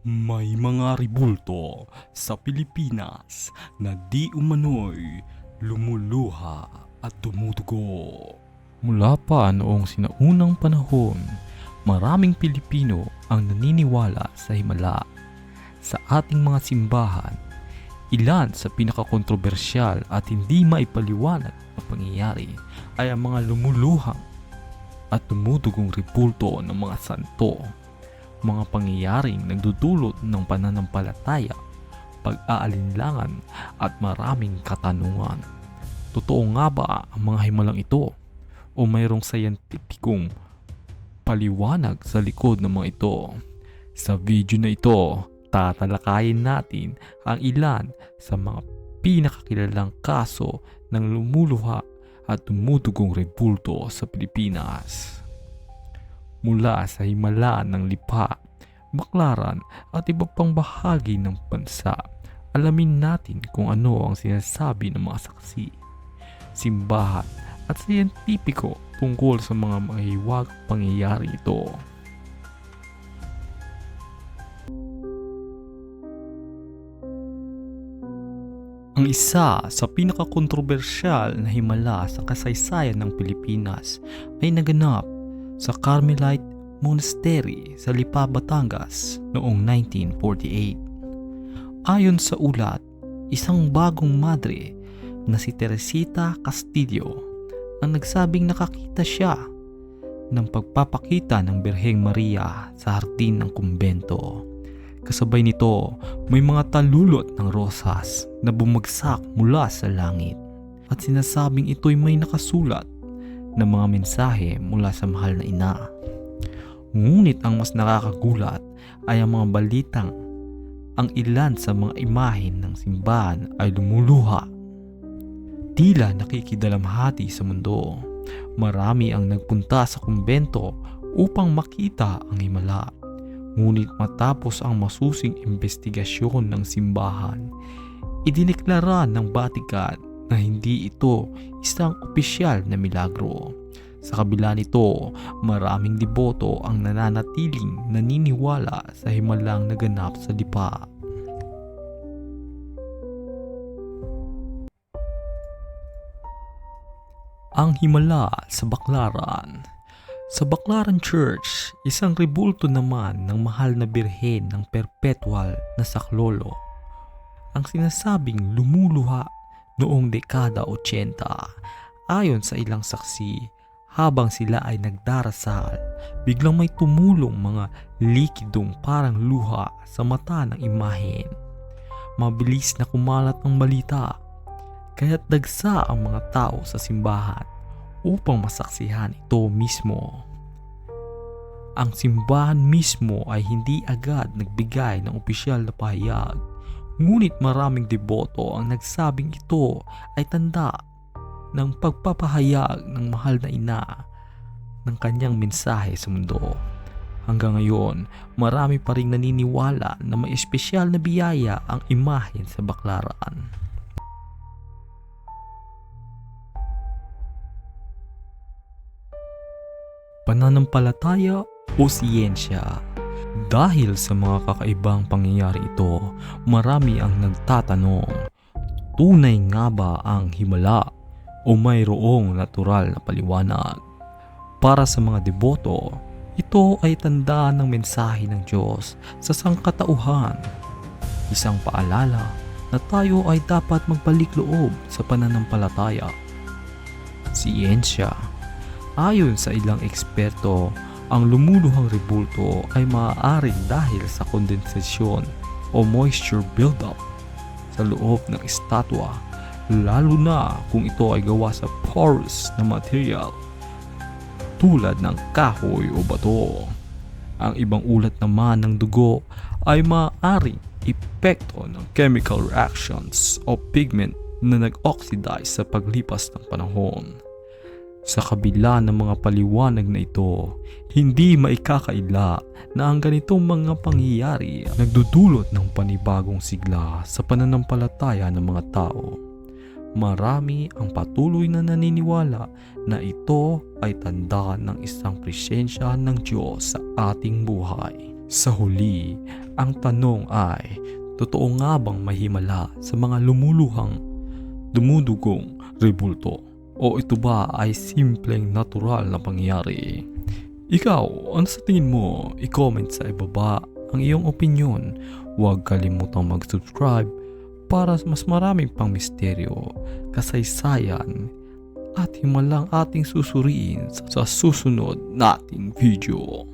May mga ribulto sa Pilipinas na di umano'y lumuluha at tumutugo. Mula pa noong sinaunang panahon, maraming Pilipino ang naniniwala sa Himala. Sa ating mga simbahan, ilan sa pinakakontrobersyal at hindi maipaliwanag na pangyayari ay ang mga lumuluhang at tumutugong ribulto ng mga santo mga pangyayaring nagdudulot ng pananampalataya, pag-aalinlangan at maraming katanungan. Totoo nga ba ang mga himalang ito o mayroong sayantipikong paliwanag sa likod ng mga ito? Sa video na ito, tatalakayin natin ang ilan sa mga pinakakilalang kaso ng lumuluha at tumutugong rebulto sa Pilipinas mula sa himala ng lipa, baklaran at iba pang bahagi ng bansa. Alamin natin kung ano ang sinasabi ng mga saksi, simbahan at siyentipiko tungkol sa mga mahiwag pangyayari ito. Ang isa sa pinakakontrobersyal na himala sa kasaysayan ng Pilipinas ay naganap sa Carmelite Monastery sa Lipa, Batangas noong 1948. Ayon sa ulat, isang bagong madre na si Teresita Castillo ang nagsabing nakakita siya ng pagpapakita ng Birheng Maria sa hardin ng kumbento. Kasabay nito, may mga talulot ng rosas na bumagsak mula sa langit at sinasabing ito'y may nakasulat na mga mensahe mula sa mahal na ina. Ngunit ang mas nakakagulat ay ang mga balitang ang ilan sa mga imahen ng simbahan ay lumuluha. Tila nakikidalamhati sa mundo. Marami ang nagpunta sa kumbento upang makita ang himala Ngunit matapos ang masusing investigasyon ng simbahan, idineklara ng Vatican na hindi ito isang opisyal na milagro. Sa kabila nito, maraming deboto ang nananatiling naniniwala sa himalang naganap sa dipa. Ang himala sa Baklaran sa Baclaran Church, isang rebulto naman ng mahal na birhen ng perpetual na saklolo. Ang sinasabing lumuluha noong dekada 80 ayon sa ilang saksi habang sila ay nagdarasal biglang may tumulong mga likidong parang luha sa mata ng imahen. Mabilis na kumalat ang balita kaya't dagsa ang mga tao sa simbahan upang masaksihan ito mismo. Ang simbahan mismo ay hindi agad nagbigay ng opisyal na pahayag, ngunit maraming deboto ang nagsabing ito ay tanda ng pagpapahayag ng mahal na ina ng kanyang mensahe sa mundo. Hanggang ngayon, marami pa rin naniniwala na may espesyal na biyaya ang imahen sa baklaran. pananampalataya o siyensya. Dahil sa mga kakaibang pangyayari ito, marami ang nagtatanong, tunay nga ba ang himala o mayroong natural na paliwanag? Para sa mga deboto, ito ay tanda ng mensahe ng Diyos sa sangkatauhan. Isang paalala na tayo ay dapat magbalik loob sa pananampalataya. Siyensya Ayon sa ilang eksperto, ang lumuluhang rebulto ay maaaring dahil sa kondensasyon o moisture buildup sa loob ng estatwa lalo na kung ito ay gawa sa porous na material tulad ng kahoy o bato. Ang ibang ulat naman ng dugo ay maaaring epekto ng chemical reactions o pigment na nag-oxidize sa paglipas ng panahon. Sa kabila ng mga paliwanag na ito, hindi maikakaila na ang ganitong mga pangyayari nagdudulot ng panibagong sigla sa pananampalataya ng mga tao. Marami ang patuloy na naniniwala na ito ay tanda ng isang presensya ng Diyos sa ating buhay. Sa huli, ang tanong ay, totoo nga bang mahimala sa mga lumuluhang dumudugong rebulto? O ito ba ay simpleng natural na pangyayari? Ikaw, ano sa tingin mo? I-comment sa ibaba ang iyong opinion. Huwag kalimutang mag-subscribe para mas maraming pang misteryo, kasaysayan, at himalang ating susuriin sa susunod nating video.